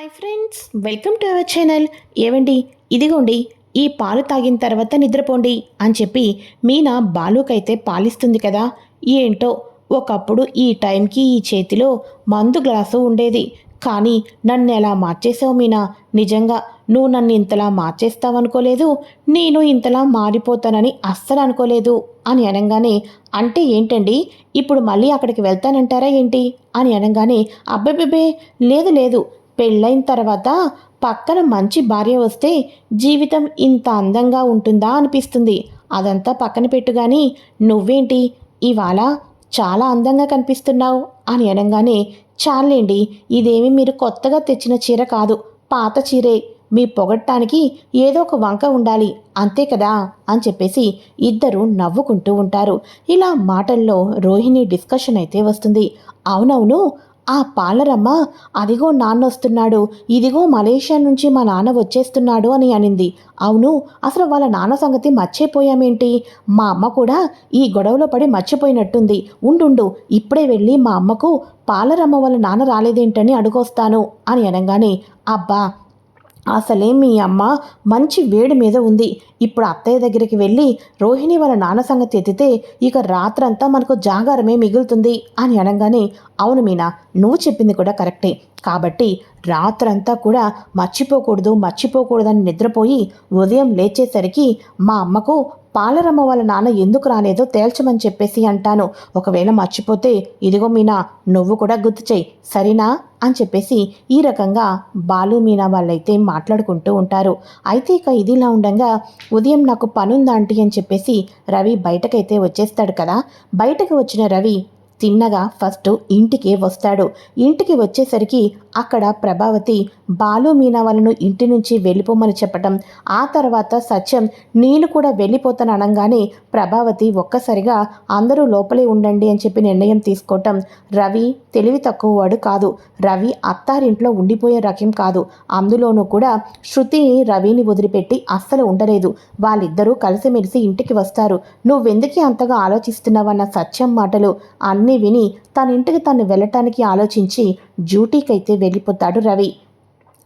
Hi friends welcome to our channel. ఏవండి? ఇదిగోండి ఈ పాలు తాగిన తర్వాత నిద్రపోండి అని చెప్పి మీనా బాలుకైతే పాలిస్తుంది కదా. ఏంటో ఒకప్పుడు ఈ టైంకి ఈ చేతిలో మందు గ్లాసు ఉండేది. కానీ నన్ను ఎలా మార్చేసావు మీనా? నిజంగా నువ్వు నన్ను ఇంతలా మార్చేస్తావనుకోలేదు నేను ఇంతలా మారిపోతానని అస్సలు అనుకోలేదు అని అనగానే అంటే ఏంటండి? ఇప్పుడు మళ్ళీ అక్కడికి వెళ్తానంటారా ఏంటి? అని అనగానే అబ్బెబ్బెబ్బే లేదు లేదు. పెళ్ళైన తర్వాత పక్కన మంచి భార్య వస్తే జీవితం ఇంత అందంగా ఉంటుందా అనిపిస్తుంది. అదంతా పక్కన పెట్టుగాని నువ్వేంటి? ఇవాళ చాలా అందంగా కనిపిస్తున్నావు అని అనగానే చాలేండి ఇదేమి మీరు కొత్తగా తెచ్చిన చీర కాదు పాత చీరే. మీ పొగట్టానికి ఏదో ఒక వంక ఉండాలి అంతే కదా? అని చెప్పేసి ఇద్దరు నవ్వుకుంటూ ఉంటారు. ఇలా మాటల్లో రోహిణి డిస్కషన్ అయితే వస్తుంది. అవునవును ఆ పాలరమ్మ అదిగో నాన్న వస్తున్నాడు ఇదిగో మలేషియా నుంచి మా నాన్న వచ్చేస్తున్నాడు అని అనింది. అవును అసలు వాళ్ళ నాన్న సంగతి మర్చిపోయామేంటి? మా అమ్మ కూడా ఈ గొడవలో పడి మర్చిపోయినట్టుంది. ఉండుండు ఇప్పుడే వెళ్ళి మా అమ్మకు పాలరమ్మ వాళ్ళ నాన్న రాలేదేంటని అడుగొస్తాను అని అనగానే అబ్బా అసలే మీ అమ్మ మంచి వేడి మీద ఉంది. ఇప్పుడు అత్తయ్య దగ్గరికి వెళ్ళి రోహిణి వాళ్ళ నాన్న సంగతి ఎత్తితే ఇక రాత్రంతా మనకు జాగారమే మిగులుతుంది అని అనగానే అవును మీనా నువ్వు చెప్పింది కూడా కరెక్టే. కాబట్టి రాత్రంతా కూడా మర్చిపోకూడదు మర్చిపోకూడదని నిద్రపోయి ఉదయం లేచేసరికి మా అమ్మకు పాలరమ్మ వాళ్ళ నాన్న ఎందుకు రాలేదో తేల్చమని చెప్పేసి అంటాను. ఒకవేళ మర్చిపోతే ఇదిగో మీనా నువ్వు కూడా గుర్తు చేయి. సరేనా? అని చెప్పేసి ఈ రకంగా బాలు మీనా వాళ్ళైతే మాట్లాడుకుంటూ ఉంటారు. అయితే ఇక ఇదిలా ఉండగా ఉదయం నాకు పనుందా ఆంటీ అని చెప్పేసి రవి బయటకైతే వచ్చేస్తాడు కదా. బయటకు వచ్చిన రవి తిన్నగా ఫస్ట్ ఇంటికి వస్తాడు. ఇంటికి వచ్చేసరికి అక్కడ ప్రభావతి బాలు మీనా వాళ్ళను ఇంటి నుంచి వెళ్ళిపోమని చెప్పటం. ఆ తర్వాత సత్యం నేను కూడా వెళ్ళిపోతాను అనగానే ప్రభావతి ఒక్కసారిగా అందరూ లోపలే ఉండండి అని చెప్పి నిర్ణయం తీసుకోవటం. రవి తెలివి తక్కువ వాడు కాదు. రవి అత్తారింట్లో ఉండిపోయే రకం కాదు. అందులోనూ కూడా శృతిని రవిని వదిలిపెట్టి అస్సలు ఉండలేదు. వాళ్ళిద్దరూ కలిసిమెలిసి ఇంటికి వస్తారు. నువ్వెందుకే అంతగా ఆలోచిస్తున్నావన్న సత్యం మాటలు? అన్ని విని తన ఇంటికి తను వెళ్ళటానికి ఆలోచించి డ్యూటీకైతే వెళ్ళిపోతాడు రవి.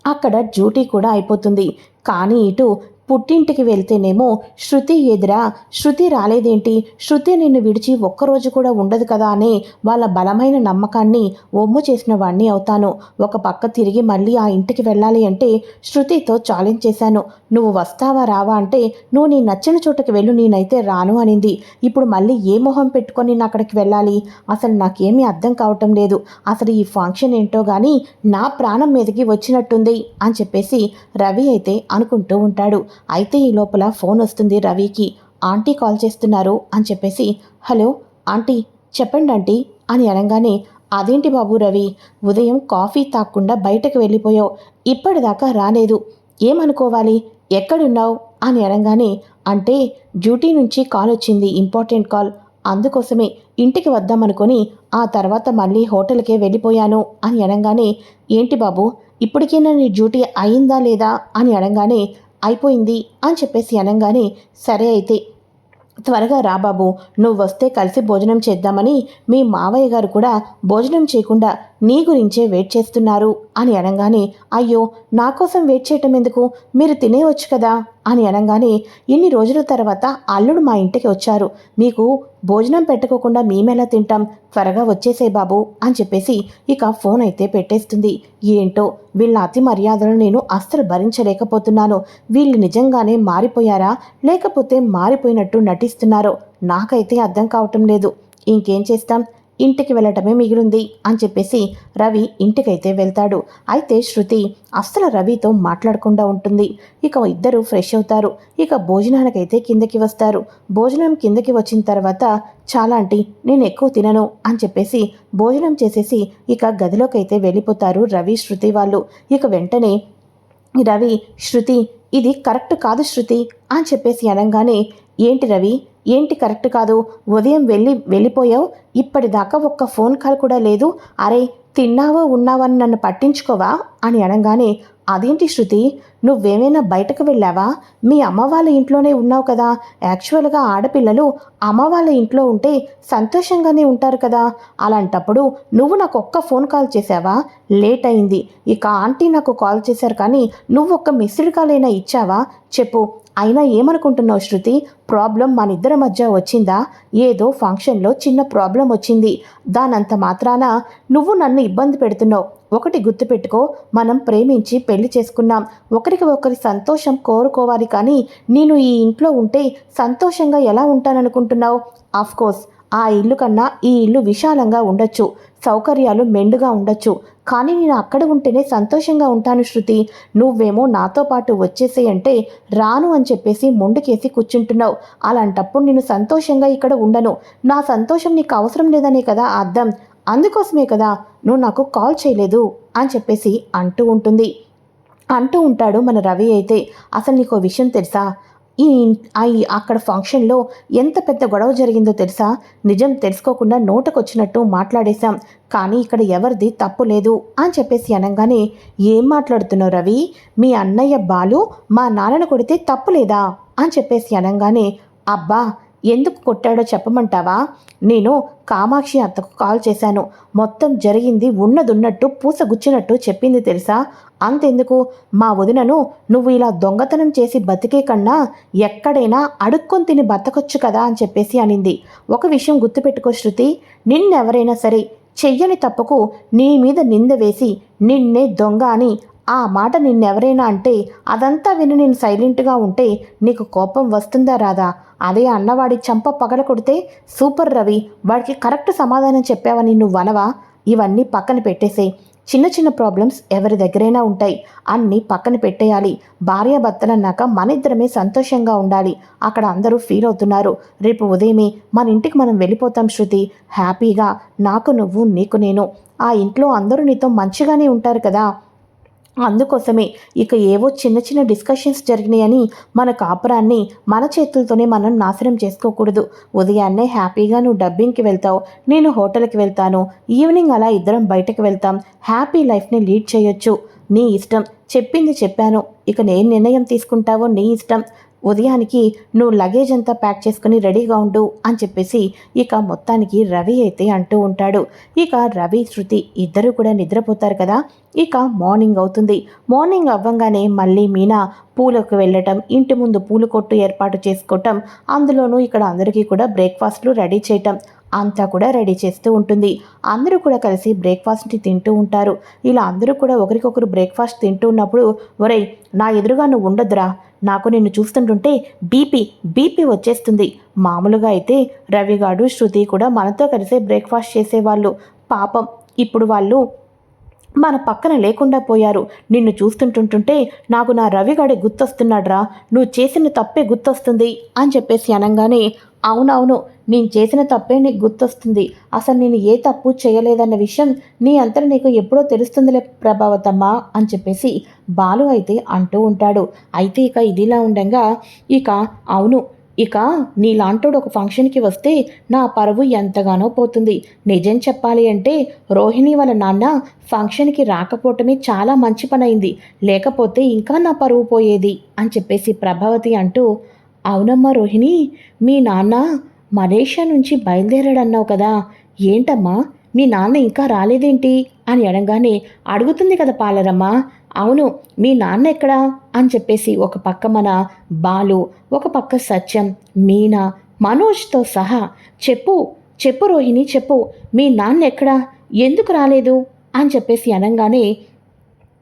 అక్కడ డ్యూటీ కూడా అయిపోతుంది. కానీ ఇటు పుట్టింటికి వెళ్తేనేమో శృతి ఎదురా శృతి రాలేదేంటి? శృతి నిన్ను విడిచి ఒక్కరోజు కూడా ఉండదు కదా అనే వాళ్ళ బలమైన నమ్మకాన్ని ఒమ్ము చేసిన వాణ్ణి అవుతాను. ఒక పక్క తిరిగి మళ్ళీ ఆ ఇంటికి వెళ్ళాలి అంటే శృతితో ఛాలెంజ్ చేశాను. నువ్వు వస్తావా రావా అంటే నువ్వు నీ నచ్చిన చోటకి వెళ్ళు నేనైతే రాను అనింది. ఇప్పుడు మళ్ళీ ఏ మొహం పెట్టుకొని నేను అక్కడికి వెళ్ళాలి? అసలు నాకేమీ అర్థం కావటం లేదు. అసలు ఈ ఫంక్షన్ ఏంటో కానీ నా ప్రాణం మీదకి వచ్చినట్టుంది అని చెప్పేసి రవి అయితే అనుకుంటూ ఉంటాడు. అయితే ఈ లోపల ఫోన్ వస్తుంది రవికి. ఆంటీ కాల్ చేస్తున్నారు అని చెప్పేసి హలో ఆంటీ చెప్పండి ఆంటీ అని అనగానే అదేంటి బాబు రవి ఉదయం కాఫీ తాక్కుండా బయటకు వెళ్ళిపోయావు ఇప్పటిదాకా రాలేదు. ఏమనుకోవాలి? ఎక్కడున్నావు? అని అనగానే అంటే డ్యూటీ నుంచి కాల్ వచ్చింది ఇంపార్టెంట్ కాల్. అందుకోసమే ఇంటికి వద్దామనుకొని ఆ తర్వాత మళ్ళీ హోటల్కే వెళ్ళిపోయాను అని అనగానే ఏంటి బాబు ఇప్పటికైనా నీ డ్యూటీ అయిందా లేదా? అని అనగానే అయిపోయింది అని చెప్పేసి అనగానే సరే అయితే త్వరగా రా బాబు నువ్వు వస్తే కలిసి భోజనం చేద్దామని మీ మావయ్య గారు కూడా భోజనం చేయకుండా నీ గురించే వెయిట్ చేస్తున్నారు అని అనగానే అయ్యో నా కోసం వెయిట్ చేయటం ఎందుకు? మీరు తినేవచ్చు కదా. అని అనగానే ఇన్ని రోజుల తర్వాత అల్లుడు మా ఇంటికి వచ్చారు. మీకు భోజనం పెట్టుకోకుండా మేమెలా తింటాం? త్వరగా వచ్చేసే బాబు అని చెప్పేసి ఇక ఫోన్ అయితే పెట్టేస్తుంది. ఏంటో వీళ్ళ అతి మర్యాదలను నేను అస్సలు భరించలేకపోతున్నాను. వీళ్ళు నిజంగానే మారిపోయారా? లేకపోతే మారిపోయినట్టు నటిస్తున్నారో నాకైతే అర్థం కావటం లేదు. ఇంకేం చేస్తాం? ఇంటికి వెళ్ళటమే మిగిలింది అని చెప్పేసి రవి ఇంటికైతే వెళ్తాడు. అయితే శృతి అస్సలు రవితో మాట్లాడకుండా ఉంటుంది. ఇక ఇద్దరు ఫ్రెష్ అవుతారు. ఇక భోజనానికైతే కిందకి వస్తారు. భోజనం కిందకి వచ్చిన తర్వాత చాలా అంటే నేను ఎక్కువ తినను అని చెప్పేసి భోజనం చేసేసి ఇక గదిలోకైతే వెళ్ళిపోతారు రవి శృతి వాళ్ళు. ఇక వెంటనే రవి శృతి ఇది కరెక్ట్ కాదు శృతి అని చెప్పేసి అనగానే ఏంటి రవి ఏంటి కరెక్ట్ కాదు? ఉదయం వెళ్ళి వెళ్ళిపోయావు? ఇప్పటిదాకా ఒక్క ఫోన్ కాల్ కూడా లేదు. అరే తిన్నావో ఉన్నావని నన్ను పట్టించుకోవా? అని అనగానే అదేంటి శృతి? నువ్వేమైనా బయటకు వెళ్ళావా? మీ అమ్మ వాళ్ళ ఇంట్లోనే ఉన్నావు కదా. యాక్చువల్గా ఆడపిల్లలు అమ్మ వాళ్ళ ఇంట్లో ఉంటే సంతోషంగానే ఉంటారు కదా. అలాంటప్పుడు నువ్వు నాకు ఒక్క ఫోన్ కాల్ చేసావా లేట్ అయింది. ఇక ఆంటీ నాకు కాల్ చేశారు కానీ నువ్వు ఒక్క మిస్డ్ కాల్ అయినా ఇచ్చావా? చెప్పు. అయినా ఏమనుకుంటున్నావు శృతి? ప్రాబ్లం మన ఇద్దరి మధ్య వచ్చిందా? ఏదో ఫంక్షన్లో చిన్న ప్రాబ్లం వచ్చింది. దానంత మాత్రాన నువ్వు నన్ను ఇబ్బంది పెడుతున్నావు. ఒకటి గుర్తుపెట్టుకో మనం ప్రేమించి పెళ్ళి చేసుకున్నాం. ఒకరికి ఒకరి సంతోషం కోరుకోవాలి కానీ నేను ఈ ఇంట్లో ఉంటే సంతోషంగా ఎలా ఉంటాననుకుంటున్నావు? కోర్స్ ఆ ఇల్లు కన్నా ఈ ఇల్లు విశాలంగా ఉండొచ్చు. సౌకర్యాలు మెండుగా ఉండొచ్చు. కానీ నేను అక్కడ ఉంటేనే సంతోషంగా ఉంటాను శృతి. నువ్వేమో నాతో పాటు వచ్చేసేయంటే రాను అని చెప్పేసి మొండుకేసి కూర్చుంటున్నావు. అలాంటప్పుడు నేను సంతోషంగా ఇక్కడ ఉండను. నా సంతోషం నీకు అవసరం లేదనే కదా అర్థం. అందుకోసమే కదా నువ్వు నాకు కాల్ చేయలేదు అని చెప్పేసి అంటూ ఉంటుంది. అంటూ ఉంటాడు మన రవి అయితే. అసలు నీకు విషయం తెలుసా? ఈ అక్కడ ఫంక్షన్లో ఎంత పెద్ద గొడవ జరిగిందో తెలుసా? నిజం తెలుసుకోకుండా నోటకొచ్చినట్టు మాట్లాడేశాం. కానీ ఇక్కడ ఎవరిది తప్పు లేదు అని చెప్పేసి అనగానే ఏం మాట్లాడుతున్నావు రవి? మీ అన్నయ్య బాలు మా నాన్నను కొడితే తప్పు లేదా? అని చెప్పేసి అనగానే అబ్బా ఎందుకు కొట్టాడో చెప్పమంటావా? నేను కామాక్షి అత్తకు కాల్ చేశాను. మొత్తం జరిగింది ఉన్నదున్నట్టు పూసగుచ్చినట్టు చెప్పింది తెలుసా? అంతెందుకు? మా వదినను నువ్వు ఇలా దొంగతనం చేసి బతికే కన్నా ఎక్కడైనా అడుక్కొని తిని బతకొచ్చు కదా అని చెప్పేసి అనింది. ఒక విషయం గుర్తుపెట్టుకో శృతి. నిన్నెవరైనా సరే చెయ్యని తప్పుకు నీ మీద నింద వేసి నిన్నే దొంగ అని ఆ మాట నిన్నెవరైనా అంటే అదంతా విని నేను సైలెంట్గా ఉంటే నీకు కోపం వస్తుందా రాదా అదే అన్నవాడి చంప పగల కొడితే సూపర్ రవి వాడికి కరెక్ట్ సమాధానం చెప్పావని నువ్వు అనవా? ఇవన్నీ పక్కన పెట్టేసే చిన్న చిన్న ప్రాబ్లమ్స్ ఎవరి దగ్గరైనా ఉంటాయి. అన్నీ పక్కన పెట్టేయాలి. భార్యాభర్తలన్నాక మన ఇద్దరమే సంతోషంగా ఉండాలి. అక్కడ అందరూ ఫీల్ అవుతున్నారు. రేపు ఉదయమే మన ఇంటికి మనం వెళ్ళిపోతాం శృతి. హ్యాపీగా. నాకు నువ్వు నీకు నేను. ఆ ఇంట్లో అందరూ నీతో మంచిగానే ఉంటారు కదా. అందుకోసమే ఇక ఏవో చిన్న చిన్న డిస్కషన్స్ జరిగినాయని మన కాపురాన్ని మన చేతులతోనే మనం నాశనం చేసుకోకూడదు. ఉదయాన్నే హ్యాపీగా నువ్వు డబ్బింగ్కి వెళ్తావు నేను హోటల్కి వెళ్తాను ఈవినింగ్ అలా ఇద్దరం బయటకు వెళ్తాం హ్యాపీ లైఫ్ని లీడ్ చేయొచ్చు. నీ ఇష్టం చెప్పింది చెప్పాను. ఇక నేను నిర్ణయం తీసుకుంటావో నీ ఇష్టం. ఉదయానికి నువ్వు లగేజ్ అంతా ప్యాక్ చేసుకుని రెడీగా ఉండు అని చెప్పేసి ఇక మొత్తానికి రవి అయితే అంటూ ఉంటాడు. ఇక రవి శృతి ఇద్దరు కూడా నిద్రపోతారు కదా. ఇక మార్నింగ్ అవుతుంది. మార్నింగ్ అవ్వంగానే మళ్ళీ మీనా పూలకు వెళ్ళటం ఇంటి ముందు పూల కొట్టు ఏర్పాటు చేసుకోవటం అందులోనూ ఇక్కడ అందరికీ కూడా బ్రేక్ఫాస్ట్లు రెడీ చేయటం అంతా కూడా రెడీ చేస్తూ ఉంటుంది. అందరూ కూడా కలిసి బ్రేక్ఫాస్ట్ని తింటూ ఉంటారు. ఇలా అందరూ కూడా ఒకరికొకరు బ్రేక్ఫాస్ట్ తింటూ ఉన్నప్పుడు ఒరేయ్ నా ఎదురుగా నువ్వు ఉండొద్దురా. నాకు నిన్ను చూస్తుంటుంటే బీపీ బీపీ వచ్చేస్తుంది. మామూలుగా అయితే రవిగాడు శృతి కూడా మనతో కలిసే బ్రేక్ఫాస్ట్ చేసేవాళ్ళు. పాపం ఇప్పుడు వాళ్ళు మన పక్కన లేకుండా పోయారు. నిన్ను చూస్తుంటుంటుంటే నాకు నా రవిగాడి గుర్తొస్తున్నాడ్రా. నువ్వు చేసిన తప్పే గుర్తొస్తుంది అని చెప్పేసి అనగానే అవునవును నేను చేసిన తప్పే నీకు గుర్తొస్తుంది. అసలు నేను ఏ తప్పు చేయలేదన్న విషయం నీ అంతా నీకు ఎప్పుడో తెలుస్తుందిలే ప్రభావతమ్మా అని చెప్పేసి బాలు అయితే అంటూ ఉంటాడు. అయితే ఇక ఇదిలా ఉండగా ఇక అవును ఇక నీలాంటోడు ఒక ఫంక్షన్కి వస్తే నా పరువు ఎంతగానో పోతుంది. నిజం చెప్పాలి అంటే రోహిణి వాళ్ళ నాన్న ఫంక్షన్కి రాకపోవటమే చాలా మంచి పని అయింది లేకపోతే ఇంకా నా పరువు పోయేది అని చెప్పేసి ప్రభావతి అంటూ అవునమ్మా రోహిణి మీ నాన్న మలేషియా నుంచి బయలుదేరాడన్నావు కదా. ఏంటమ్మా? మీ నాన్న ఇంకా రాలేదేంటి? అని అడగానే అడుగుతుంది కదా పాలరమ్మ. అవును మీ నాన్న ఎక్కడా? అని చెప్పేసి ఒక పక్క మన బాలు ఒక పక్క సత్యం మీనా మనోజ్తో సహా చెప్పు చెప్పు రోహిణి చెప్పు మీ నాన్న ఎక్కడా? ఎందుకు రాలేదు? అని చెప్పేసి అనగానే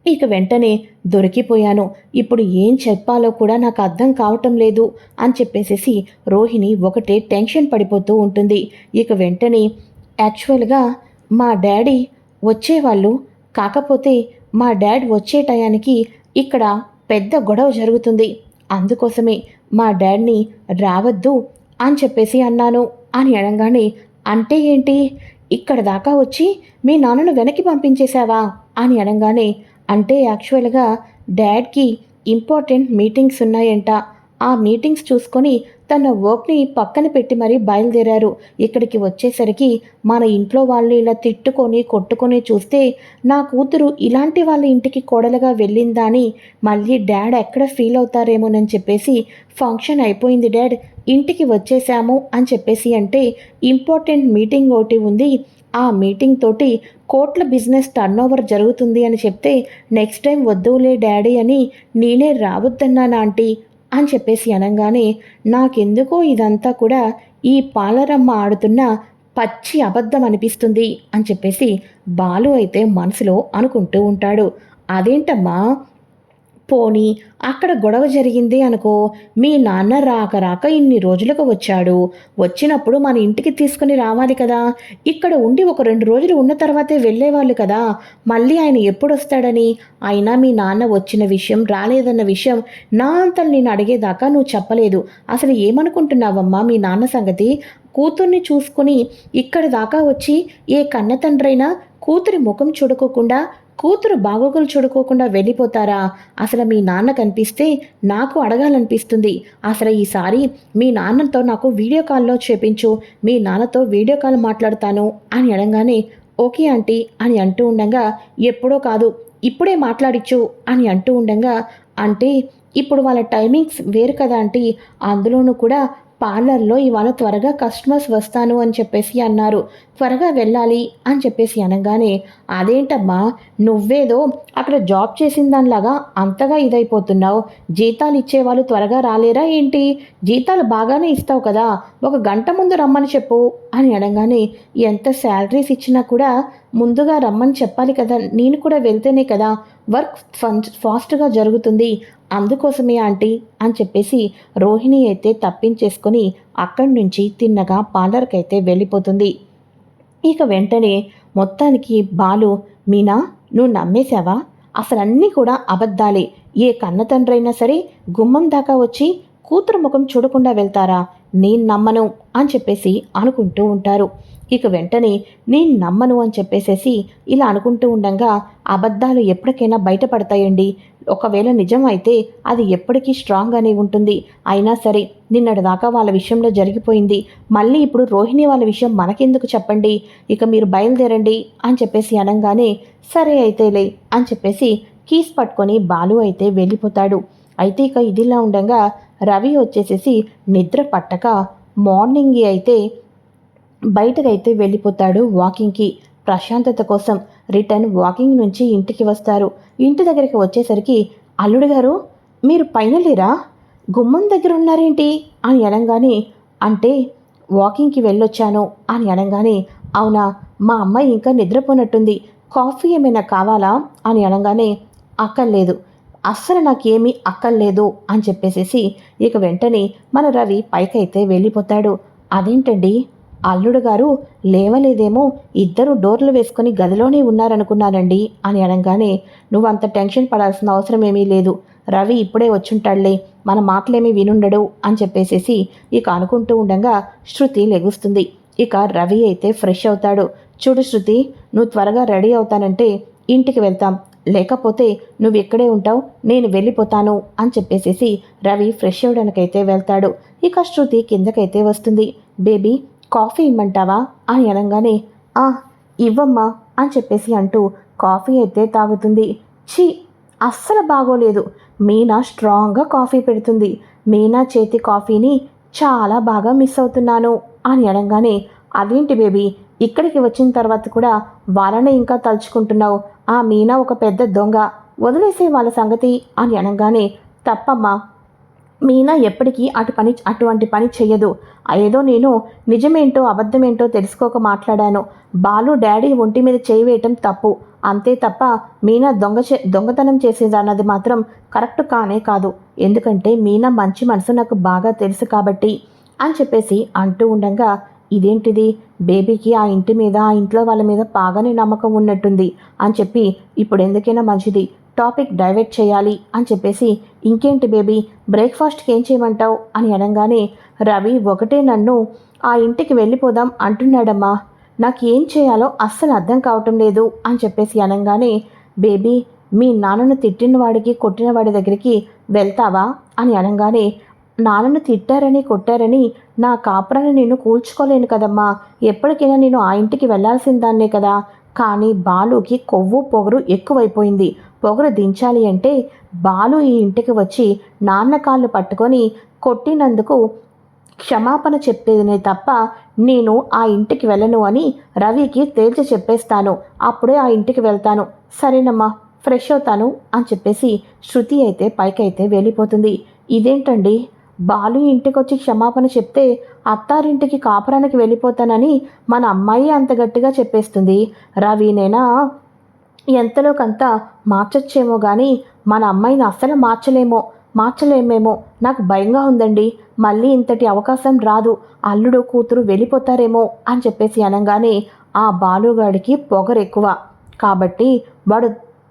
ఇక వెంటనే దొరికిపోయాను. ఇప్పుడు ఏం చెప్పాలో కూడా నాకు అర్థం కావటం లేదు అని చెప్పేసేసి రోహిణి ఒకటే టెన్షన్ పడిపోతూ ఉంటుంది. ఇక వెంటనే యాక్చువల్గా మా డాడీ వచ్చేవాళ్ళు కాకపోతే మా డాడ్ వచ్చే టయానికి ఇక్కడ పెద్ద గొడవ జరుగుతుంది. అందుకోసమే మా డాడ్ని రావద్దు అని చెప్పేసి అన్నాను. అని అనగానే అంటే ఏంటి? ఇక్కడ దాకా వచ్చి మీ నాన్నను వెనక్కి పంపించేశావా? అని అనగానే అంటే యాక్చువల్గా డాడ్కి ఇంపార్టెంట్ మీటింగ్స్ ఉన్నాయంట. ఆ మీటింగ్స్ చూసుకొని తన వర్క్ని పక్కన పెట్టి మరీ బయలుదేరారు. ఇక్కడికి వచ్చేసరికి మన ఇంట్లో వాళ్ళు ఇలా తిట్టుకొని కొట్టుకొని చూస్తే నా కూతురు ఇలాంటి వాళ్ళ ఇంటికి కోడలుగా వెళ్ళిందా అని మళ్ళీ డాడ్ ఎక్కడ ఫీల్ అవుతారేమోనని చెప్పేసి ఫంక్షన్ అయిపోయింది డాడ్. ఇంటికి వచ్చేసాము అని చెప్పేసి అంటే ఇంపార్టెంట్ మీటింగ్ ఒకటి ఉంది. ఆ మీటింగ్ తోటి కోట్ల బిజినెస్ టర్న్ ఓవర్ జరుగుతుంది అని చెప్తే నెక్స్ట్ టైం వద్దులే డాడీ అని నేనే రావద్దన్నాను ఆంటీ. అని చెప్పేసి అనగానే నాకెందుకో ఇదంతా కూడా ఈ పాలరమ్మ ఆడుతున్న పచ్చి అబద్ధం అనిపిస్తుంది అని చెప్పేసి బాలు అయితే మనసులో అనుకుంటూ ఉంటాడు. అదేంటమ్మా? పోనీ అక్కడ గొడవ జరిగింది అనుకో మీ నాన్న రాక రాక ఇన్ని రోజులకు వచ్చాడు. వచ్చినప్పుడు మన ఇంటికి తీసుకుని రావాలి కదా. ఇక్కడ ఉండి ఒక రెండు రోజులు ఉన్న తర్వాతే వెళ్ళేవాళ్ళు కదా. మళ్ళీ ఆయన ఎప్పుడు వస్తాడని అయినా మీ నాన్న వచ్చిన విషయం రాలేదన్న విషయం నా అంతలు నేను అడిగేదాకా నువ్వు చెప్పలేదు. అసలు ఏమనుకుంటున్నావమ్మా మీ నాన్న సంగతి? కూతుర్ని చూసుకుని ఇక్కడి దాకా వచ్చి ఏ కన్న తండ్రైనా కూతురి ముఖం చూడకోకుండా కూతురు బాగోగులు చూడుకోకుండా వెళ్ళిపోతారా? అసలు మీ నాన్న కనిపిస్తే నాకు అడగాలనిపిస్తుంది. అసలు ఈసారి మీ నాన్నతో నాకు వీడియో కాల్లో చేపించు మీ నాన్నతో వీడియో కాల్ మాట్లాడతాను అని అనగానే ఓకే ఆంటీ అని అంటూ ఉండగా ఎప్పుడో కాదు ఇప్పుడే మాట్లాడిచ్చు అని అంటూ ఉండగా అంటే ఇప్పుడు వాళ్ళ టైమింగ్స్ వేరు కదా ఆంటీ. అందులోనూ కూడా పార్లర్లో ఇవాళ త్వరగా కస్టమర్స్ వస్తాను అని చెప్పేసి అన్నారు. త్వరగా వెళ్ళాలి అని చెప్పేసి అనగానే అదేంటమ్మా నువ్వేదో అక్కడ జాబ్ చేసిన దానిలాగా అంతగా ఇదైపోతున్నావు. జీతాలు ఇచ్చేవాళ్ళు త్వరగా రాలేరా ఏంటి? జీతాలు బాగానే ఇస్తావు కదా. ఒక గంట ముందు రమ్మని చెప్పు అని అనగానే ఎంత శాలరీస్ ఇచ్చినా కూడా ముందుగా రమ్మని చెప్పాలి కదా. నేను కూడా వెళ్తేనే కదా వర్క్ ఫాస్ట్గా జరుగుతుంది. అందుకోసమే ఆంటీ అని చెప్పేసి రోహిణి అయితే తప్పించేసుకొని అక్కడి నుంచి తిన్నగా పార్లర్కి అయితే వెళ్ళిపోతుంది. ఇక వెంటనే మొత్తానికి బాలు మీనా నువ్వు నమ్మేశావా? అసలు అన్నీ కూడా అబద్ధాలే. ఏ కన్నతండ్రైనా సరే గుమ్మం దాకా వచ్చి కూతురు ముఖం చూడకుండా వెళ్తారా? నేను నమ్మను అని చెప్పేసి అనుకుంటూ ఉంటారు. ఇక వెంటనే నేను నమ్మను అని చెప్పేసేసి ఇలా అనుకుంటూ ఉండగా అబద్ధాలు ఎప్పటికైనా బయటపడతాయండి. ఒకవేళ నిజం అయితే అది ఎప్పటికీ స్ట్రాంగ్గానే ఉంటుంది. అయినా సరే నిన్నటి దాకా వాళ్ళ విషయంలో జరిగిపోయింది. మళ్ళీ ఇప్పుడు రోహిణి వాళ్ళ విషయం మనకెందుకు చెప్పండి? ఇక మీరు బయలుదేరండి అని చెప్పేసి అనగానే సరే అయితేలే అని చెప్పేసి కీస్ పట్టుకొని బాలు అయితే వెళ్ళిపోతాడు. అయితే ఇక ఇదిలా ఉండగా రవి వచ్చేసేసి నిద్ర పట్టక మార్నింగ్ అయితే బయటకైతే వెళ్ళిపోతాడు వాకింగ్కి ప్రశాంతత కోసం రిటర్న్ వాకింగ్ నుంచి ఇంటికి వస్తారు. ఇంటి దగ్గరికి వచ్చేసరికి అల్లుడు గారు మీరు పైన లేరా? గుమ్మం దగ్గర ఉన్నారేంటి? అని అనగానే అంటే వాకింగ్కి వెళ్ళొచ్చాను అని అనగానే అవునా? మా అమ్మాయి ఇంకా నిద్రపోనట్టుంది. కాఫీ ఏమైనా కావాలా? అని అనగానే అక్కర్లేదు. అస్సలు నాకేమీ అక్కర్లేదు అని చెప్పేసేసి ఇక వెంటనే మన రవి పైకైతే వెళ్ళిపోతాడు. అదేంటండి? అల్లుడు గారు లేవలేదేమో ఇద్దరు డోర్లు వేసుకొని గదిలోనే ఉన్నారనుకున్నానండి అని అనగానే నువ్వు అంత టెన్షన్ పడాల్సిన అవసరం ఏమీ లేదు రవి ఇప్పుడే వచ్చుంటాడులే మన మాటలేమీ వినుండడు అని చెప్పేసేసి ఇక అనుకుంటూ ఉండగా శృతి లెగుస్తుంది. ఇక రవి అయితే ఫ్రెష్ అవుతాడు. చూడు శృతి నువ్వు త్వరగా రెడీ అవుతానంటే ఇంటికి వెళ్తాం. లేకపోతే నువ్వు ఇక్కడే ఉంటావు నేను వెళ్ళిపోతాను అని చెప్పేసేసి రవి ఫ్రెష్ అవ్వడానికైతే వెళ్తాడు. ఇక శృతి కిందకైతే వస్తుంది. బేబీ కాఫీ ఇమ్మంటావా? అని అనగానే ఆ ఇవ్వమ్మా అని చెప్పేసి అంటూ కాఫీ అయితే తాగుతుంది. ఛీ అస్సలు బాగోలేదు. మీనా స్ట్రాంగ్గా కాఫీ పెడుతుంది. మీనా చేతి కాఫీని చాలా బాగా మిస్ అవుతున్నాను అని అనగానే అదేంటి బేబీ ఇక్కడికి వచ్చిన తర్వాత కూడా వాళ్ళనే ఇంకా తలుచుకుంటున్నావు. ఆ మీనా ఒక పెద్ద దొంగ. వదిలేసే వాళ్ళ సంగతి అని అనగానే తప్పమ్మా. మీనా ఎప్పటికీ అటు పని అటువంటి పని చెయ్యదు. ఏదో నేను నిజమేంటో అబద్ధమేంటో తెలుసుకోక మాట్లాడాను. బాలు డాడీ ఒంటి మీద చేయి వేయటం తప్పు. అంతే తప్ప మీనా దొంగ చే దొంగతనం చేసేదన్నది మాత్రం కరెక్ట్ కానే కాదు. ఎందుకంటే మీనా మంచి మనసు నాకు బాగా తెలుసు కాబట్టి అని చెప్పేసి అంటూ ఉండగా ఇదేంటిది? బేబీకి ఆ ఇంటి మీద ఆ ఇంట్లో వాళ్ళ మీద బాగానే నమ్మకం ఉన్నట్టుంది అని చెప్పి ఇప్పుడు ఎందుకైనా మంచిది. టాపిక్ డైవర్ట్ చేయాలి అని చెప్పేసి ఇంకేంటి బేబీ? బ్రేక్ఫాస్ట్కి ఏం చేయమంటావు? అని అనగానే రవి ఒకటే నన్ను ఆ ఇంటికి వెళ్ళిపోదాం అంటున్నాడమ్మా. నాకు ఏం చేయాలో అస్సలు అర్థం కావటం లేదు అని చెప్పేసి అనగానే బేబీ మీ నాన్నను తిట్టిన వాడికి కొట్టిన వాడి దగ్గరికి వెళ్తావా? అని అనగానే నాన్నను తిట్టారని కొట్టారని నా కాపురాన్ని నేను కూల్చుకోలేను కదమ్మా. ఎప్పటికైనా నేను ఆ ఇంటికి వెళ్ళాల్సిందాన్నే కదా. కానీ బాలుకి కొవ్వు పొగరు ఎక్కువైపోయింది. పొగరు దించాలి అంటే బాలు ఈ ఇంటికి వచ్చి నాన్న కాళ్ళు పట్టుకొని కొట్టినందుకు క్షమాపణ చెప్పేదినే తప్ప నేను ఆ ఇంటికి వెళ్ళను అని రవికి తేల్చి చెప్పేస్తాను. అప్పుడే ఆ ఇంటికి వెళ్తాను. సరేనమ్మా ఫ్రెష్ అవుతాను అని చెప్పేసి శృతి అయితే పైకైతే వెళ్ళిపోతుంది. ఇదేంటండి? బాలు ఇంటికి వచ్చి క్షమాపణ చెప్తే అత్తారింటికి కాపురానికి వెళ్ళిపోతానని మన అమ్మాయి అంత గట్టిగా చెప్పేస్తుంది. రవినేనా? ఎంతలోకంత మార్చొచ్చేమో కానీ మన అమ్మాయిని అస్సలు మార్చలేమో. మార్చలేమేమో. నాకు భయంగా ఉందండి. మళ్ళీ ఇంతటి అవకాశం రాదు. అల్లుడు కూతురు వెళ్ళిపోతారేమో అని చెప్పేసి అనగానే ఆ బాలుగాడికి పొగరెక్కువ కాబట్టి వాడు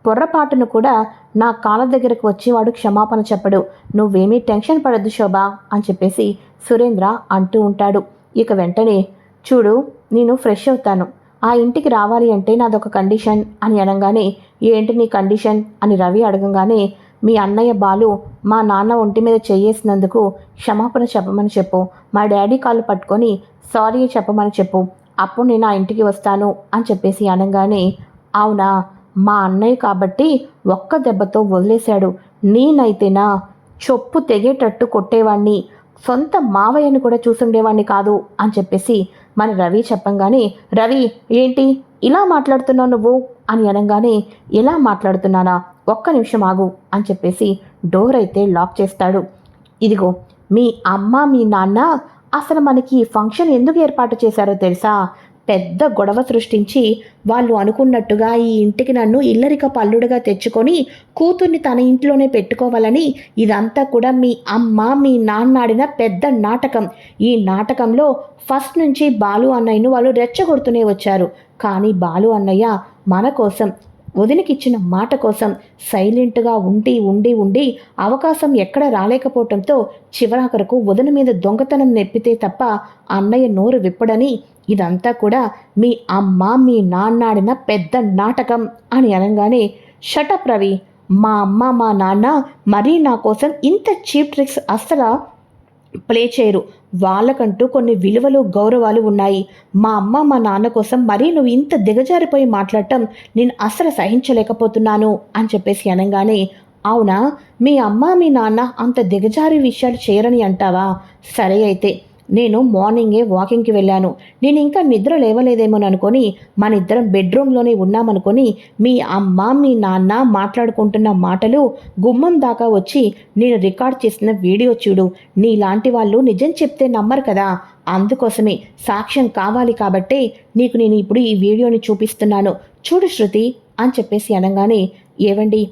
పొర్రపాటును కూడా నా కాళ్ళ దగ్గరకు వచ్చి వాడు క్షమాపణ చెప్పడు. నువ్వేమీ టెన్షన్ పడద్దు శోభ అని చెప్పేసి సురేంద్ర అంటూ ఉంటాడు. ఇక వెంటనే చూడు నేను ఫ్రెష్ అవుతాను. ఆ ఇంటికి రావాలి అంటే నాదొక కండిషన్ అని అనగానే ఏంటి నీ కండిషన్ అని రవి అడగంగానే మీ అన్నయ్య బాలు మా నాన్న ఒంటి మీద చేయేసినందుకు క్షమాపణ చెప్పమని చెప్పు. మా డాడీ కాళ్ళు పట్టుకొని సారీ చెప్పమని చెప్పు. అప్పుడు నేను ఆ ఇంటికి వస్తాను అని చెప్పేసి అనగానే అవునా? మా అన్నయ్య కాబట్టి ఒక్క దెబ్బతో వదిలేశాడు. నేనైతేనా చొప్పు తెగేటట్టు కొట్టేవాణ్ణి. సొంత మావయ్యని కూడా చూసుండేవాణ్ణి కాదు అని చెప్పేసి మన రవి చెప్పంగానే రవి ఏంటి? ఇలా మాట్లాడుతున్నావు నువ్వు? అని అనగానే ఎలా మాట్లాడుతున్నానా? ఒక్క నిమిషం ఆగు అని చెప్పేసి డోర్ అయితే లాక్ చేస్తాడు. ఇదిగో మీ అమ్మ మీ నాన్న అసలు మనకి ఈ ఫంక్షన్ ఎందుకు ఏర్పాటు చేశారో తెలుసా? పెద్ద గొడవ సృష్టించి వాళ్ళు అనుకున్నట్టుగా ఈ ఇంటికి నన్ను ఇల్లరిక పల్లుడుగా తెచ్చుకొని కూతుర్ని తన ఇంట్లోనే పెట్టుకోవాలని ఇదంతా కూడా మీ అమ్మ మీ నాన్న ఆడిన పెద్ద నాటకం. ఈ నాటకంలో ఫస్ట్ నుంచి బాలు అన్నయ్యను వాళ్ళు రెచ్చగొడుతూనే వచ్చారు. కానీ బాలు అన్నయ్య మన కోసం వదినకిచ్చిన మాట కోసం సైలెంట్గా ఉండి ఉండి ఉండి అవకాశం ఎక్కడ రాలేకపోవటంతో చివరాఖరకు వదిన మీద దొంగతనం నెప్పితే తప్ప అన్నయ్య నోరు విప్పడని ఇదంతా కూడా మీ అమ్మ మీ నాన్నాడిన పెద్ద నాటకం అని అనగానే షటప్ రవి మా అమ్మ మా నాన్న మరీ నా కోసం ఇంత చీప్ ట్రిక్స్ అస్సలు ప్లే చేయరు. వాళ్ళకంటూ కొన్ని విలువలు గౌరవాలు ఉన్నాయి. మా అమ్మ మా నాన్న కోసం మరీ నువ్వు ఇంత దిగజారిపోయి మాట్లాడటం నేను అసలు సహించలేకపోతున్నాను అని చెప్పేసి అనగానే అవునా? మీ అమ్మ మీ నాన్న అంత దిగజారి విషయాలు చేయరని అంటావా? సరే అయితే నేను మార్నింగే వాకింగ్కి వెళ్ళాను. నేను ఇంకా నిద్ర లేవలేదేమోననుకొని అనుకొని మన ఇద్దరం బెడ్రూమ్లోనే ఉన్నామనుకొని మీ అమ్మ మీ నాన్న మాట్లాడుకుంటున్న మాటలు గుమ్మం దాకా వచ్చి నేను రికార్డ్ చేసిన వీడియో చూడు నీలాంటి వాళ్ళు నిజం చెప్తే నమ్మరు కదా. అందుకోసమే సాక్ష్యం కావాలి కాబట్టే నీకు నేను ఇప్పుడు ఈ వీడియోని చూపిస్తున్నాను. చూడు శృతి అని చెప్పేసి అనగానే ఏవండి?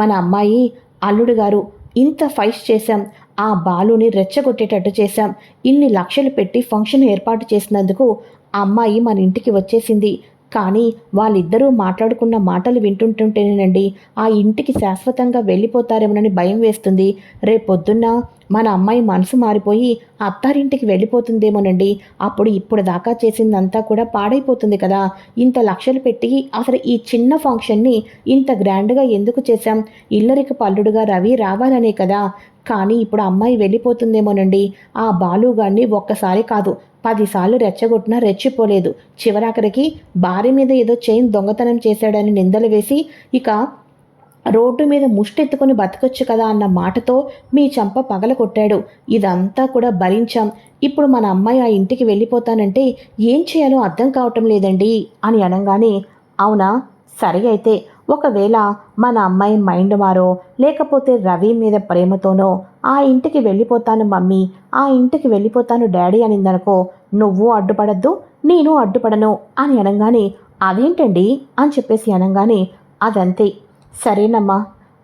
మన అమ్మాయి అల్లుడు గారు ఇంత ఫైట్స్ చేశాం. ఆ బాలుని రెచ్చగొట్టేటట్టు చేశాం. ఇన్ని లక్షలు పెట్టి ఫంక్షన్ ఏర్పాటు చేసినందుకు ఆ అమ్మాయి మన ఇంటికి వచ్చేసింది. కానీ వాళ్ళిద్దరూ మాట్లాడుకున్న మాటలు వింటుంటుంటేనేనండి ఆ ఇంటికి శాశ్వతంగా వెళ్ళిపోతారేమోనని భయం వేస్తుంది. రేపొద్దున్న మన అమ్మాయి మనసు మారిపోయి అత్తారింటికి వెళ్ళిపోతుందేమోనండి. అప్పుడు ఇప్పుడు దాకా చేసిందంతా కూడా పాడైపోతుంది కదా. ఇంత లక్షలు పెట్టి అసలు ఈ చిన్న ఫంక్షన్ని ఇంత గ్రాండ్గా ఎందుకు చేశాం? ఇల్లరికి పల్లుడుగా రవి రావాలనే కదా. కానీ ఇప్పుడు అమ్మాయి వెళ్ళిపోతుందేమోనండి. ఆ బాలుగాన్ని ఒక్కసారి కాదు పదిసార్లు రెచ్చగొట్టినా రెచ్చిపోలేదు. చివరాఖరికి భార్య మీద ఏదో చైన్ దొంగతనం చేశాడని నిందలు వేసి ఇక రోడ్డు మీద ముష్టెత్తుకొని బతకొచ్చు కదా అన్న మాటతో మీ చంప పగల కొట్టాడు ఇదంతా కూడా భరించాం. ఇప్పుడు మన అమ్మాయి ఆ ఇంటికి వెళ్ళిపోతానంటే ఏం చేయాలో అర్థం కావటం లేదండి అని అనగానే అవునా? సరే అయితే ఒకవేళ మన అమ్మాయి మైండ్ మారో లేకపోతే రవి మీద ప్రేమతోనో ఆ ఇంటికి వెళ్ళిపోతాను మమ్మీ ఆ ఇంటికి వెళ్ళిపోతాను డాడీ అనిందనుకో నువ్వు అడ్డుపడద్దు నేను అడ్డుపడను అని అనగానే అదేంటండి? అని చెప్పేసి అనగానే అదంతే. సరేనమ్మా.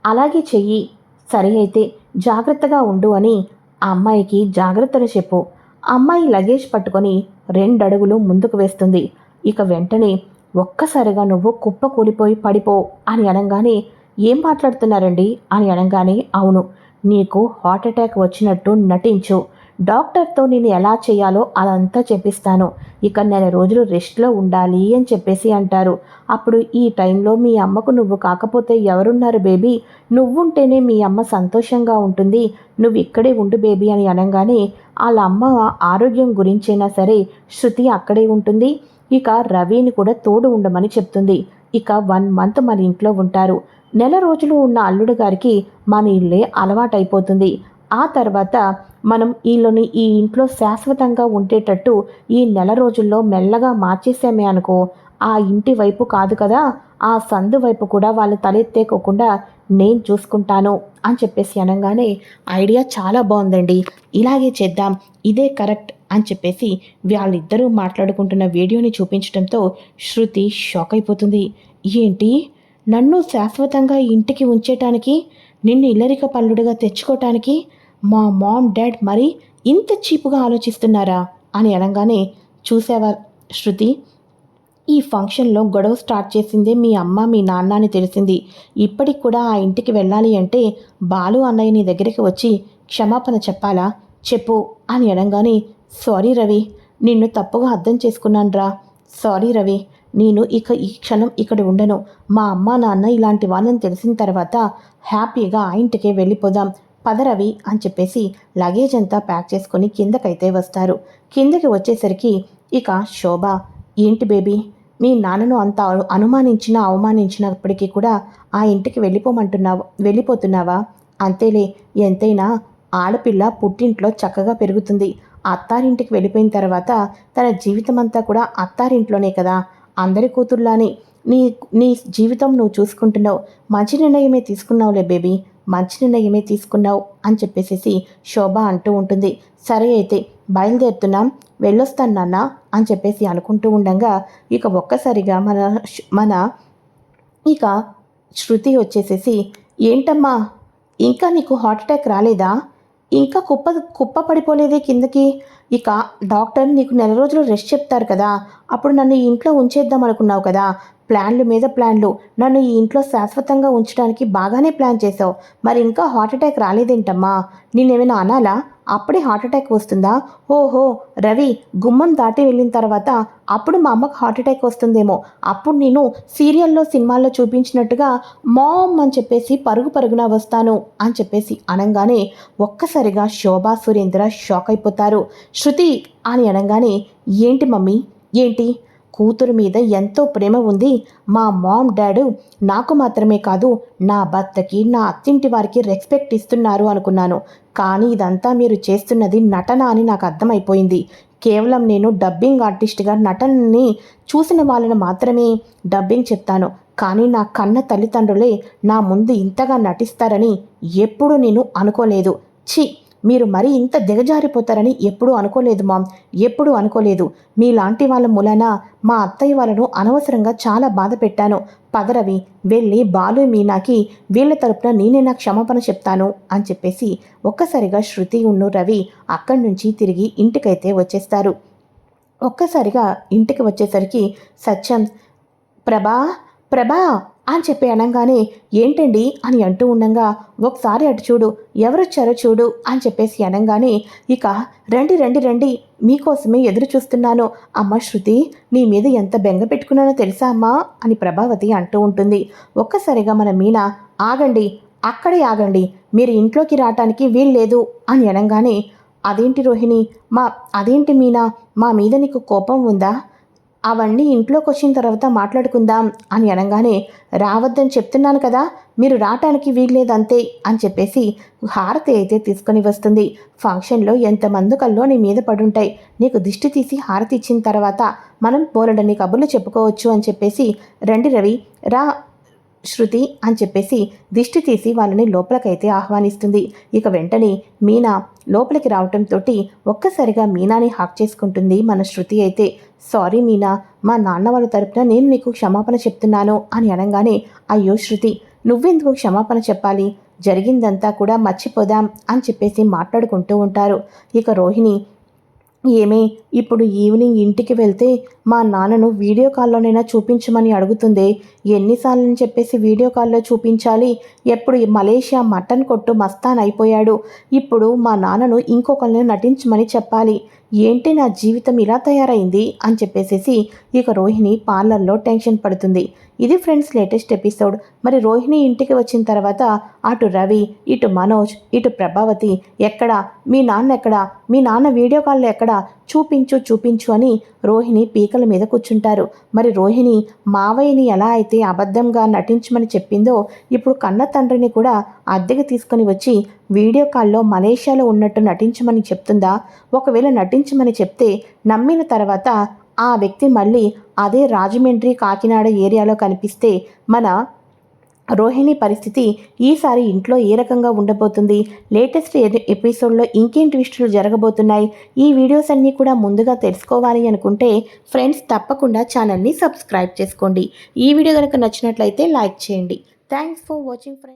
అలాగే చెయ్యి. సరే అయితే జాగ్రత్తగా ఉండు అని ఆ అమ్మాయికి జాగ్రత్తలు చెప్పు. అమ్మాయి లగేజ్ పట్టుకొని రెండడుగులు ముందుకు వేస్తుంది. ఇక వెంటనే ఒక్కసారిగా నువ్వు కుప్ప కూలిపోయి పడిపో అని అనగానే ఏం మాట్లాడుతున్నారండి? అని అనగానే అవును నీకు హార్ట్ అటాక్ వచ్చినట్టు నటించు. డాక్టర్తో నేను ఎలా చేయాలో అదంతా చెప్పిస్తాను. ఇక నెల రోజులు రెస్ట్లో ఉండాలి అని చెప్పేసి అంటారు. అప్పుడు ఈ టైంలో మీ అమ్మకు నువ్వు కాకపోతే ఎవరున్నారు బేబీ? నువ్వుంటేనే మీ అమ్మ సంతోషంగా ఉంటుంది. నువ్వు ఇక్కడే ఉండు బేబీ అని అనగానే వాళ్ళ అమ్మ ఆరోగ్యం గురించైనా సరే శృతి అక్కడే ఉంటుంది. ఇక రవిని కూడా తోడు ఉండమని చెప్తుంది. ఇక వన్ మంత్ మన ఇంట్లో ఉంటారు. నెల రోజులు ఉన్న అల్లుడు గారికి మన ఇల్లే అలవాటైపోతుంది. ఆ తర్వాత మనం వీళ్ళని ఈ ఇంట్లో శాశ్వతంగా ఉండేటట్టు ఈ నెల రోజుల్లో మెల్లగా మార్చేసామే అనుకో. ఆ ఇంటి వైపు కాదు కదా ఆ సందు వైపు కూడా వాళ్ళు తలెత్తేకోకుండా నేను చూసుకుంటాను అని చెప్పేసి అనగానే ఐడియా చాలా బాగుందండి. ఇలాగే చేద్దాం. ఇదే కరెక్ట్. అని చెప్పేసి వాళ్ళిద్దరూ మాట్లాడుకుంటున్న వీడియోని చూపించడంతో శృతి షాక్ అయిపోతుంది. ఏంటి? నన్ను శాశ్వతంగా ఇంటికి ఉంచేటానికి నిన్ను ఇల్లరిక పల్లుడుగా తెచ్చుకోవటానికి మా మామ్ డాడ్ మరి ఇంత చీపుగా ఆలోచిస్తున్నారా? అని అనగానే చూసావా శృతి? ఈ ఫంక్షన్లో గొడవ స్టార్ట్ చేసిందే మీ అమ్మ మీ నాన్న అని తెలిసింది. ఇప్పటికి కూడా ఆ ఇంటికి వెళ్ళాలి అంటే బాలు అన్నయ్య నీ దగ్గరికి వచ్చి క్షమాపణ చెప్పాలా? చెప్పు అని అనగానే సారీ రవి నిన్ను తప్పుగా అర్థం చేసుకున్నాను రా సారీ రవి నేను ఇక ఈ క్షణం ఇక్కడ ఉండను. మా అమ్మ నాన్న ఇలాంటి వాళ్ళని తెలిసిన తర్వాత హ్యాపీగా ఆ ఇంటికే వెళ్ళిపోదాం. పద రవి అని చెప్పేసి లగేజ్ అంతా ప్యాక్ చేసుకొని కిందకైతే వస్తారు. కిందకి వచ్చేసరికి ఇక శోభ ఏంటి బేబీ మీ నాన్నను అంత అనుమానించినా అవమానించినప్పటికీ కూడా ఆ ఇంటికి వెళ్ళిపోమంటున్నావు వెళ్ళిపోతున్నావా? అంతేలే ఎంతైనా ఆడపిల్ల పుట్టింట్లో చక్కగా పెరుగుతుంది. అత్తారింటికి వెళ్ళిపోయిన తర్వాత తన జీవితం అంతా కూడా అత్తారింట్లోనే కదా. అందరి కూతుర్లానే నీ నీ జీవితం నువ్వు చూసుకుంటున్నావు. మంచి నిర్ణయమే తీసుకున్నావులే బేబీ. మంచి నిర్ణయమే తీసుకున్నావు అని చెప్పేసేసి శోభ అంటూ ఉంటుంది. సరే అయితే బయలుదేరుతున్నాం వెళ్ళొస్తాను నాన్న అని చెప్పేసి అనుకుంటూ ఉండగా ఇక ఒక్కసారిగా మన మన ఇక శృతి వచ్చేసేసి ఏంటమ్మా ఇంకా నీకు హార్ట్ అటాక్ రాలేదా? ఇంకా కుప్ప కుప్ప పడిపోలేదే కిందకి? ఇక డాక్టర్ నీకు నెల రోజులు రెస్ట్ చెప్తారు కదా అప్పుడు నన్ను ఈ ఇంట్లో ఉంచేద్దాం అనుకున్నావు కదా. ప్లాన్లు మీద ప్లాన్లు. నన్ను ఈ ఇంట్లో శాశ్వతంగా ఉంచడానికి బాగానే ప్లాన్ చేసావు మరి ఇంకా హార్ట్ అటాక్ రాలేదేంటమ్మా? నేనేమైనా అనాలా? అప్పుడే హార్ట్ అటాక్ వస్తుందా? ఓహో రవి గుమ్మం దాటి వెళ్ళిన తర్వాత అప్పుడు మా అమ్మకు హార్ట్ అటాక్ వస్తుందేమో. అప్పుడు నేను సీరియల్లో సినిమాల్లో చూపించినట్టుగా మామ్ అని చెప్పేసి పరుగు పరుగున వస్తాను అని చెప్పేసి అనగానే ఒక్కసారిగా శోభా సురేంద్ర షాక్ అయిపోతారు. శృతి అని అనగానే ఏంటి మమ్మీ? ఏంటి? కూతురు మీద ఎంతో ప్రేమ ఉంది. మా మామ్ డాడు నాకు మాత్రమే కాదు నా భర్తకి నా అత్తింటి వారికి రెస్పెక్ట్ ఇస్తున్నారు అనుకున్నాను. కానీ ఇదంతా మీరు చేస్తున్నది నటన అని నాకు అర్థమైపోయింది. కేవలం నేను డబ్బింగ్ ఆర్టిస్ట్గా నటనని చూసిన వాళ్ళని మాత్రమే డబ్బింగ్ చెప్తాను. కానీ నా కన్న తల్లిదండ్రులే నా ముందు ఇంతగా నటిస్తారని ఎప్పుడూ నేను అనుకోలేదు. ఛీ! మీరు మరీ ఇంత దిగజారిపోతారని ఎప్పుడూ అనుకోలేదు మామ్. ఎప్పుడూ అనుకోలేదు. మీలాంటి వాళ్ళ మూలన మా అత్తయ్య వాళ్ళను అనవసరంగా చాలా బాధ పెట్టాను. పదరవి వెళ్ళి బాలు మీనాకి వీళ్ళ తరపున నేనే నా క్షమాపణ చెప్తాను అని చెప్పేసి ఒక్కసారిగా శృతి ఉన్ను రవి అక్కడి నుంచి తిరిగి ఇంటికైతే వచ్చేస్తారు. ఒక్కసారిగా ఇంటికి వచ్చేసరికి సత్యం ప్రభా ప్రభా! అని చెప్పి అనగానే ఏంటండి? అని అంటూ ఉండగా ఒకసారి అటు చూడు ఎవరొచ్చారో చూడు అని చెప్పేసి అనగానే ఇక రండి రండి రండి మీకోసమే ఎదురు చూస్తున్నాను. అమ్మ శృతి నీ మీద ఎంత బెంగ పెట్టుకున్నానో తెలుసా అమ్మా? అని ప్రభావతి అంటూ ఉంటుంది. ఒక్కసారిగా మన మీనా ఆగండి అక్కడే ఆగండి మీరు ఇంట్లోకి రావటానికి వీల్లేదు అని అనగానే అదేంటి రోహిణి మా అదేంటి మీనా మా మీద నీకు కోపం ఉందా? అవన్నీ ఇంట్లోకి వచ్చిన తర్వాత మాట్లాడుకుందాం అని అనగానే రావద్దని చెప్తున్నాను కదా మీరు రావటానికి వీల్లేదంతే అని చెప్పేసి హారతి అయితే తీసుకొని వస్తుంది. ఫంక్షన్లో ఎంతమంది కల్లో నీ మీద పడుంటాయి. నీకు దిష్టి తీసి హారతి ఇచ్చిన తర్వాత మనం బోలెడన్ని కబుర్లు చెప్పుకోవచ్చు అని చెప్పేసి రండి రవి రా శృతి అని చెప్పేసి దిష్టి తీసి వాళ్ళని లోపలికైతే ఆహ్వానిస్తుంది. ఇక వెంటనే మీనా లోపలికి రావటంతో ఒక్కసారిగా మీనాని హాక్ చేసుకుంటుంది మన శృతి అయితే. సారీ మీనా మా నాన్న వాళ్ళ తరపున నేను నీకు క్షమాపణ చెప్తున్నాను అని అనగానే అయ్యో శృతి నువ్వెందుకు క్షమాపణ చెప్పాలి? జరిగిందంతా కూడా మర్చిపోదాం అని చెప్పేసి మాట్లాడుకుంటూ ఉంటారు. ఇక రోహిణి ఏమి ఇప్పుడు ఈవినింగ్ ఇంటికి వెళ్తే మా నాన్నను వీడియో కాల్లోనైనా చూపించమని అడుగుతుంది. ఎన్నిసార్లు చెప్పేసి వీడియో కాల్లో చూపించాలి. ఎప్పుడు మలేషియా మటన్ కొట్టు మస్తాన్ అయిపోయాడు. ఇప్పుడు మా నాన్నను ఇంకొకరిని నటించమని చెప్పాలి. ఏంటి నా జీవితం ఇలా తయారైంది? అని చెప్పేసేసి ఇక రోహిణి పార్లర్లో టెన్షన్ పడుతుంది. ఇది ఫ్రెండ్స్ లేటెస్ట్ ఎపిసోడ్. మరి రోహిణి ఇంటికి వచ్చిన తర్వాత అటు రవి ఇటు మనోజ్ ఇటు ప్రభావతి ఎక్కడా? మీ నాన్న ఎక్కడా? మీ నాన్న వీడియో కాల్లో ఎక్కడా? చూపించు చూపించు అని రోహిణి పీకల మీద కూర్చుంటారు. మరి రోహిణి మావయ్యని ఎలా అయితే అబద్ధంగా నటించమని చెప్పిందో ఇప్పుడు కన్న తండ్రిని కూడా అద్దెకి తీసుకొని వచ్చి వీడియో కాల్లో మలేషియాలో ఉన్నట్టు నటించమని చెప్తుందా? ఒకవేళ నటించమని చెప్తే నమ్మిన తర్వాత ఆ వ్యక్తి మళ్ళీ అదే రాజమండ్రి కాకినాడ ఏరియాలో కనిపిస్తే మన రోహిణి పరిస్థితి ఈసారి ఇంట్లో ఏ రకంగా ఉండబోతుంది? లేటెస్ట్ ఎపిసోడ్లో ఇంకేం ట్విస్టులు జరగబోతున్నాయి? ఈ వీడియోస్ అన్నీ కూడా ముందుగా తెలుసుకోవాలి అనుకుంటే ఫ్రెండ్స్ తప్పకుండా ఛానల్ని సబ్స్క్రైబ్ చేసుకోండి. ఈ వీడియో కనుక నచ్చినట్లయితే లైక్ చేయండి. Thanks for watching friends.